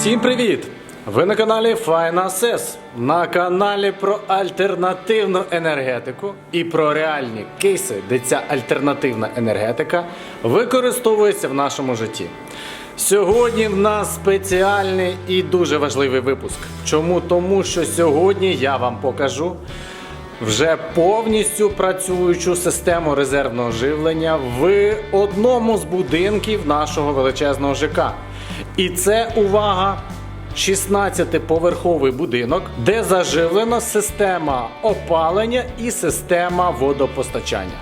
Всім привіт! Ви на каналі FineAssess, на каналі про альтернативну енергетику і про реальні кейси, де ця альтернативна енергетика використовується в нашому житті. Сьогодні в нас спеціальний і дуже важливий випуск. Чому? Тому що сьогодні я вам покажу вже повністю працюючу систему резервного живлення в одному з будинків нашого величезного ЖК. І це увага! 16-поверховий будинок, де заживлена система опалення і система водопостачання.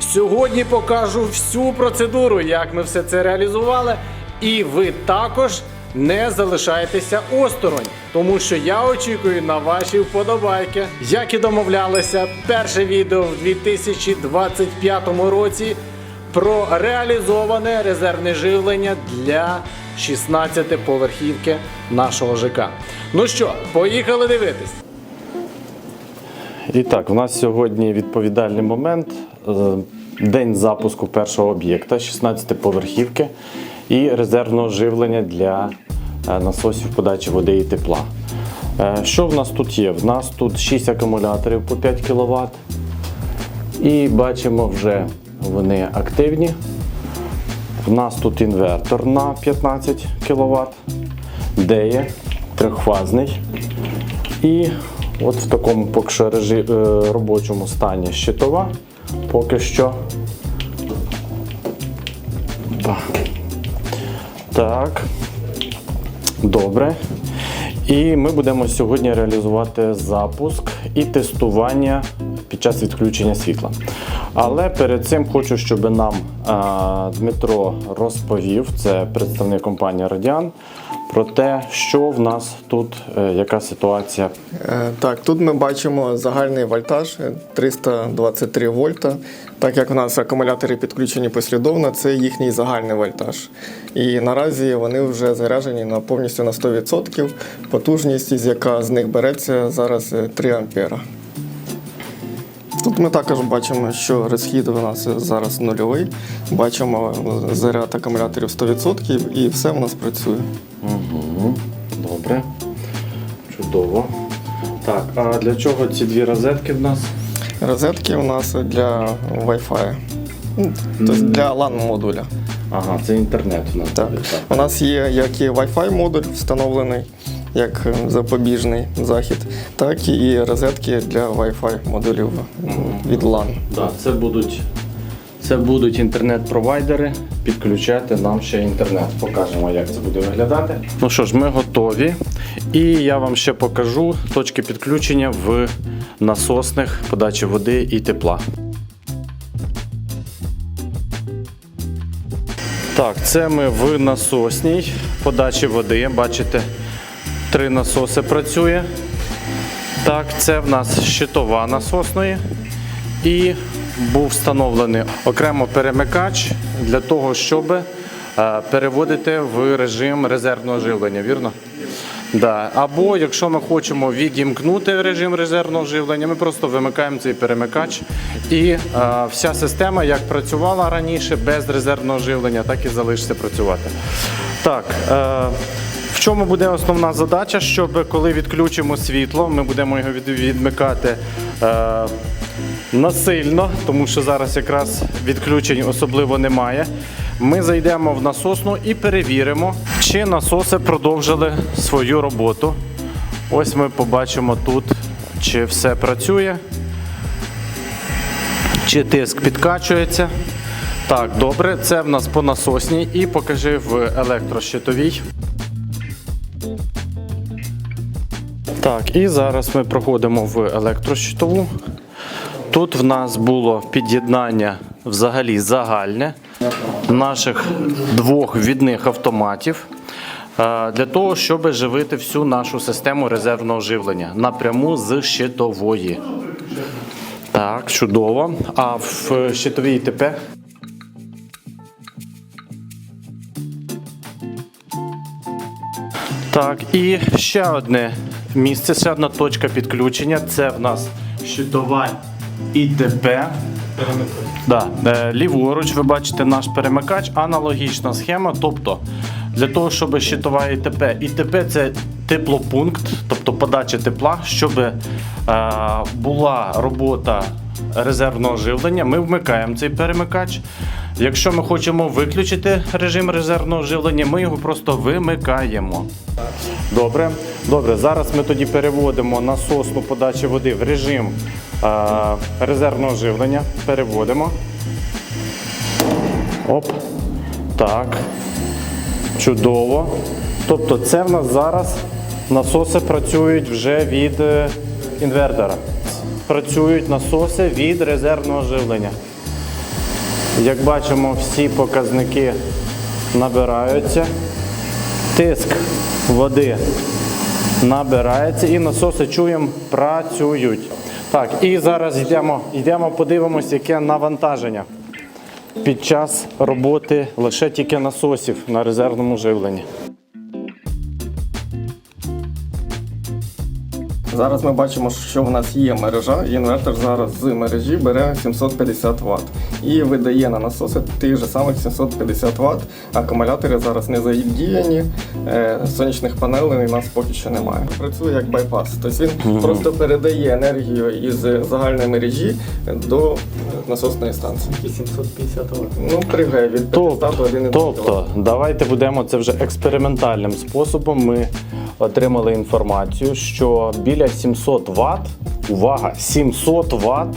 Сьогодні покажу всю процедуру, як ми все це реалізували, і ви також не залишайтеся осторонь, тому що я очікую на ваші вподобайки. Як і домовлялися, перше відео в 2025 році про реалізоване резервне живлення для 16-поверхівки нашого ЖК. Ну що, поїхали дивитись. І так, у нас сьогодні відповідальний момент. е, День запуску першого об'єкта 16-поверхівки і резервного живлення для е, насосів подачі води і тепла. Е, Що в нас тут є? В нас тут 6 акумуляторів по 5 кВт. І бачимо вже вони активні. В нас тут інвертор на 15 кВт, де є трьохфазний. І от в такому поки що режи- е, робочому стані щитова. Поки що. Так. Добре. І ми будемо сьогодні реалізувати запуск і тестування під час відключення світла. Але перед цим хочу, щоб нам а, Дмитро розповів, це представник компанії Радіан, про те, що в нас тут, е, яка ситуація Е, Так, тут ми бачимо загальний вольтаж е, 323 вольта. Так як у нас акумулятори підключені послідовно, це їхній загальний вольтаж. І наразі вони вже заряджені на повністю на 100%. Потужність, з яка з них береться, зараз е, 3 ампера. Тут ми також бачимо, що розхід у нас зараз нульовий. Бачимо е, заряд акумуляторів 100% і все в нас працює. Угу. Добре. Чудово. Так, а для чого ці дві розетки в нас? Розетки у нас для Wi-Fi. Тобто для LAN модуля. Ага, це інтернет у нас. Так. буде, У нас є як і Wi-Fi модуль встановлений, як е, запобіжний захід, так і розетки для Wi-Fi модулів від LAN. Да, це будуть, це будуть інтернет-провайдери підключати нам ще інтернет. Покажемо, як це буде виглядати. Ну що ж, ми готові. І я вам ще покажу точки підключення в насосних подачі води і тепла. Так, це ми в насосній подачі води. Бачите, три насоси працює. Так, це в нас щитова насосної. І був встановлений окремо перемикач для того, щоб е, переводити в режим резервного живлення, вірно? Да. Або якщо ми хочемо відімкнути режим резервного живлення, ми просто вимикаємо цей перемикач. І е, вся система, як працювала раніше без резервного живлення, так і залишиться працювати. Так. Е, чому буде основна задача, щоб коли відключимо світло, ми будемо його відмикати е, насильно, тому що зараз якраз відключень особливо немає. Ми зайдемо в насосну і перевіримо, чи насоси продовжили свою роботу. Ось ми побачимо тут, чи все працює, чи тиск підкачується. Так, добре, це в нас по насосній і покажи в електрощитовій. Так, і зараз ми проходимо в електрощитову. Тут в нас було під'єднання взагалі загальне наших двох відних автоматів е, для того, щоб живити всю нашу систему резервного живлення напряму з щитової. Так, чудово. А в щитовій ТП Так, і ще одне місце, ще одна точка підключення. Це в нас щитова ІТП. Да, е, ліворуч ви бачите наш перемикач, аналогічна схема. Тобто для того, щоб щитова ІТП. ІТП це теплопункт, тобто подача тепла, щоб е, була робота резервного живлення. Ми вмикаємо цей перемикач. Якщо ми хочемо виключити режим резервного живлення, ми його просто вимикаємо. Добре, добре. Зараз ми тоді переводимо насосну подачу води в режим е, резервного живлення. Переводимо. Оп. Так. Чудово. Тобто, це в нас зараз насоси працюють вже від е, інвертора. Працюють насоси від резервного живлення. Як бачимо, всі показники набираються. Тиск води набирається і насоси чуємо, працюють. Так, і зараз йдемо, йдемо подивимось, яке навантаження під час роботи лише тільки насосів на резервному живленні. Зараз ми бачимо, що в нас є мережа, і інвертор зараз з мережі бере 750 Вт і видає на насоси тих же самих 750 Вт. Акумулятори зараз не задіяні, е, сонячних панелей у нас поки що немає. Працює як байпас. Тобто він просто передає енергію із загальної мережі до насосної станції. 750 Вт. Ну, пригає від 500 до 1,2 Тобто, давайте будемо це вже експериментальним способом. Ми отримали інформацію, що біля 700 Вт, увага, 700 Вт,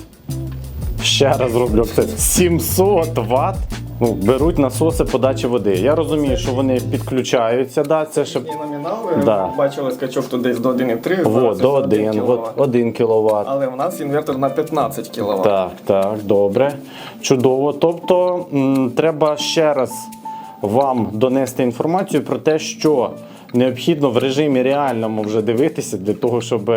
ще раз роблю це, 700 Вт ну, беруть насоси подачі води. Я розумію, що вони підключаються, да, це ще І номінали Да. бачили скачок тут десь до 1,3, Во, зараз до 1 1, кВт. 1 кВт. Але в нас інвертор на 15 кВт. Так, так, добре. Чудово. Тобто м, треба ще раз вам донести інформацію про те, що необхідно в режимі реальному вже дивитися для того, щоб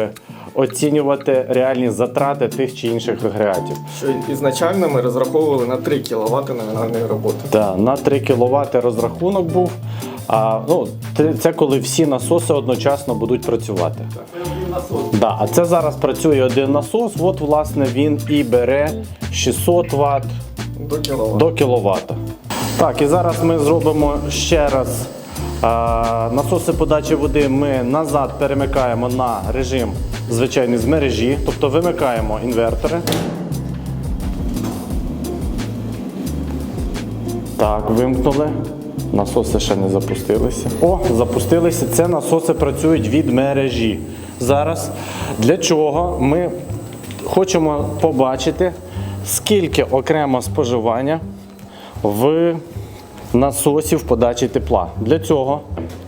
оцінювати реальні затрати тих чи інших агрегатів. Що ізначально ми розраховували на 3 кВт номінальної роботи. Та, на 3 кВт розрахунок був. А, ну, це коли всі насоси одночасно будуть працювати. Да, а це зараз працює один насос. От, власне, він і бере 600 Вт До кВт. до кіловата. Так, і зараз ми зробимо ще раз насоси подачі води. Ми назад перемикаємо на режим звичайний з мережі, тобто вимикаємо інвертори. Так, вимкнули. Насоси ще не запустилися. О, запустилися. Це насоси працюють від мережі. Зараз для чого ми хочемо побачити, скільки окремо споживання в насосів подачі тепла. Для цього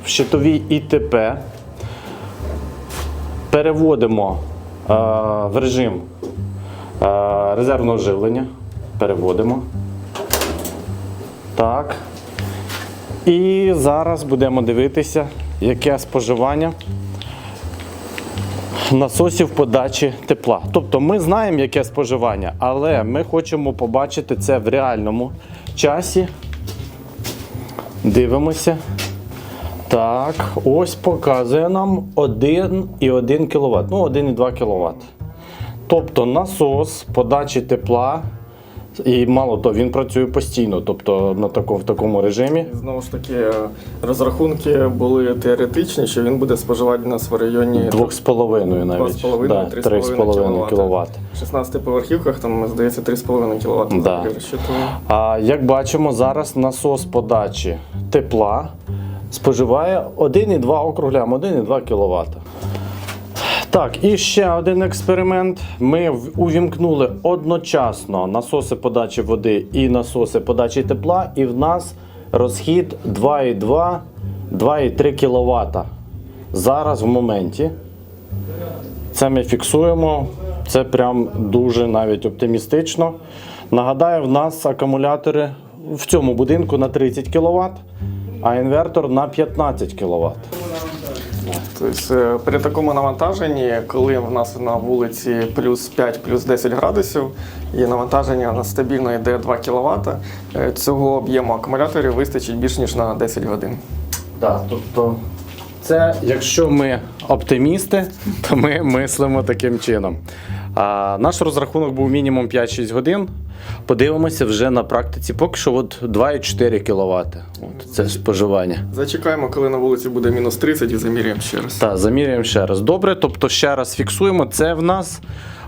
в щитовій ІТП переводимо е, в режим е, резервного живлення. Переводимо. Так. І зараз будемо дивитися, яке споживання насосів подачі тепла. Тобто ми знаємо, яке споживання, але ми хочемо побачити це в реальному часі. Дивимося. Так, ось показує нам 1,1 кВт. Ну, 1,2 кВт. Тобто насос подачі тепла. І мало того, він працює постійно, тобто на тако, в такому режимі. Знову ж таки, е, розрахунки були теоретичні, що він буде споживати нас в районі 2,5 навіть. 2,5 Да, 3,5 3,5 кВт. В 16 поверхівках там, здається, 3,5 кВт. Да. А як бачимо, зараз насос подачі тепла споживає 1,2 округляємо, 1,2 кВт. Так, і ще один експеримент. Ми увімкнули одночасно насоси подачі води і насоси подачі тепла, і в нас розхід 2,2 2,3 кВт. Зараз в моменті. Це ми фіксуємо. Це прям дуже навіть оптимістично. Нагадаю, в нас акумулятори в цьому будинку на 30 кВт, а інвертор на 15 кВт. Тобто е, при такому навантаженні, коли в нас на вулиці плюс 5, плюс 10 градусів, і навантаження на стабільно йде 2 кВт, цього об'єму акумуляторів вистачить більш ніж на 10 годин. Так, тобто, це якщо ми оптимісти, то ми мислимо таким чином. А наш розрахунок був мінімум 5-6 годин. Подивимося вже на практиці. Поки що от 2,4 кВт. От це споживання. Зачекаємо, коли на вулиці буде мінус 30 і заміряємо ще раз. Так, заміряємо ще раз. Добре, тобто ще раз фіксуємо. Це в нас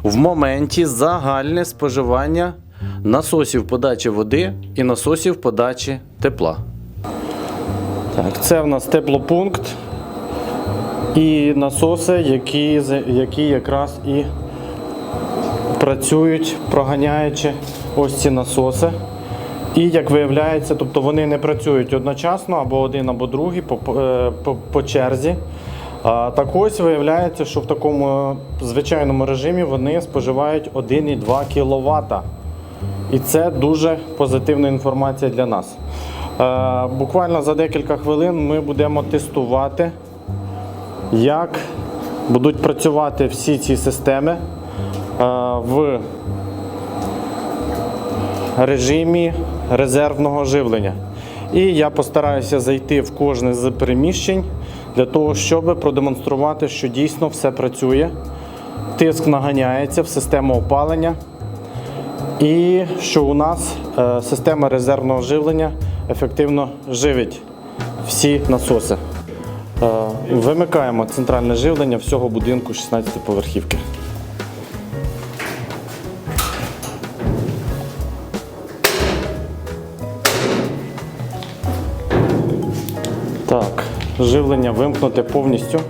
в моменті загальне споживання насосів подачі води і насосів подачі тепла. Так, це в нас теплопункт і насоси, які, які якраз і працюють, проганяючи ось ці насоси. І як виявляється, тобто вони не працюють одночасно або один, або другий по, по, е, по, черзі. А так ось виявляється, що в такому звичайному режимі вони споживають 1,2 кВт. І це дуже позитивна інформація для нас. Е, буквально за декілька хвилин ми будемо тестувати, як будуть працювати всі ці системи в режимі резервного живлення. І я постараюся зайти в кожне з приміщень для того, щоб продемонструвати, що дійсно все працює. Тиск наганяється в систему опалення. І що у нас е, система резервного живлення ефективно живить всі насоси. Е, вимикаємо центральне живлення всього будинку 16 живлення вимкнуте повністю.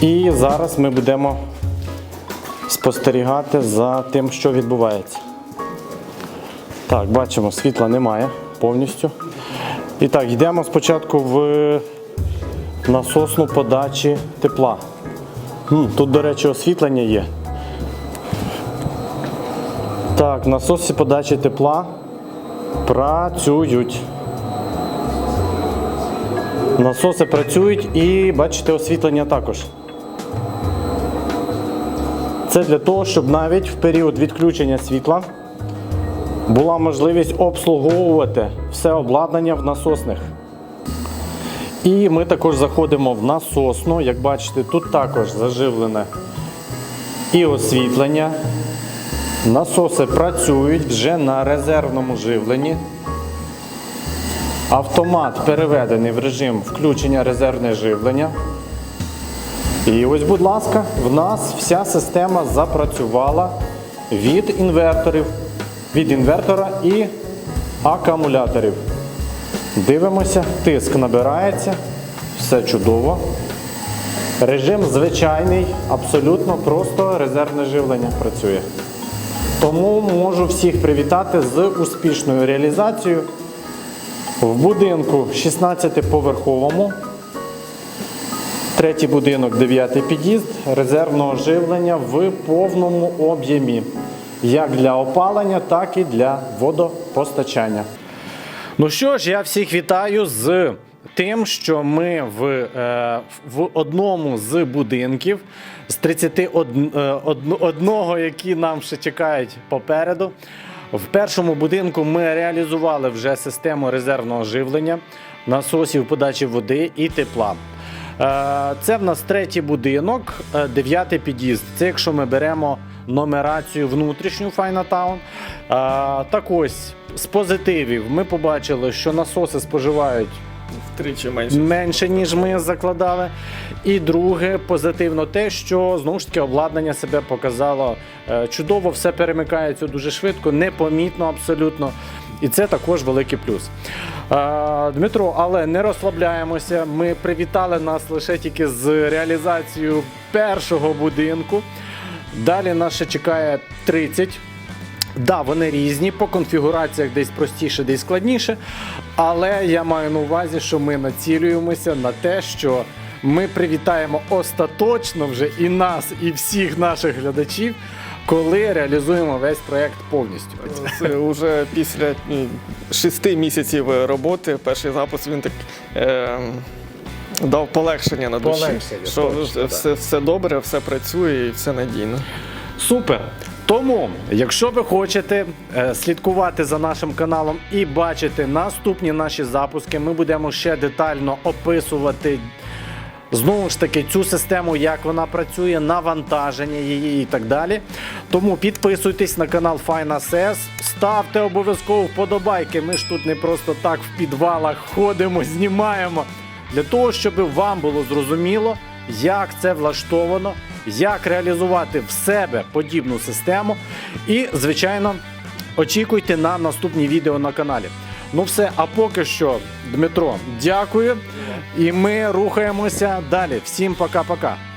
І зараз ми будемо спостерігати за тим, що відбувається. Так, бачимо, світла немає повністю. І так, йдемо спочатку в насосну подачі тепла. Тут, до речі, освітлення є. Так, насоси подачі тепла працюють. Насоси працюють і бачите, освітлення також. Це для того, щоб навіть в період відключення світла була можливість обслуговувати все обладнання в насосних. І ми також заходимо в насосну. Як бачите, тут також заживлене і освітлення. Насоси працюють вже на резервному живленні. Автомат переведений в режим включення резервне живлення. І ось, будь ласка, в нас вся система запрацювала від інверторів, від інвертора і акумуляторів. Дивимося, тиск набирається, все чудово. Режим звичайний, абсолютно просто резервне живлення працює. Тому можу всіх привітати з успішною реалізацією в будинку 16-поверховому. Третій будинок, дев'ятий під'їзд, резервного живлення в повному об'ємі, як для опалення, так і для водопостачання. Ну що ж, я всіх вітаю з тим, що ми в, е, в одному з будинків з 31, е, одного, які нам ще чекають попереду. В першому будинку ми реалізували вже систему резервного живлення, насосів подачі води і тепла. Е, Це в нас третій будинок, е, дев'ятий під'їзд. Це якщо ми беремо нумерацію внутрішню Файнатаун. Так ось, з позитивів ми побачили, що насоси споживають Втричі менше. менше, ніж ми закладали. І друге, позитивно те, що знову ж таки обладнання себе показало е, чудово, все перемикається дуже швидко, непомітно абсолютно. І це також великий плюс. Е, Дмитро, але не розслабляємося. Ми привітали нас лише тільки з реалізацією першого будинку. Далі нас ще чекає 30. Да, вони різні, по конфігураціях десь простіше, десь складніше. Але я маю на увазі, що ми націлюємося на те, що ми привітаємо остаточно вже і нас, і всіх наших глядачів, коли реалізуємо весь проект повністю. Це вже після шести місяців роботи, перший запуск він так е, дав полегшення на душі. Полегшення, що точно, все, все добре, все працює і все надійно. Супер! Тому, якщо ви хочете е, слідкувати за нашим каналом і бачити наступні наші запуски, ми будемо ще детально описувати Знову ж таки, цю систему, як вона працює, навантаження її і так далі. Тому підписуйтесь на канал СЕС, ставте обов'язково вподобайки. Ми ж тут не просто так в підвалах ходимо, знімаємо. Для того, щоб вам було зрозуміло, як це влаштовано, як реалізувати в себе подібну систему. І, звичайно, очікуйте на наступні відео на каналі. Ну все, а поки що, Дмитро, дякую. І ми рухаємося далі. Всім пока-пока.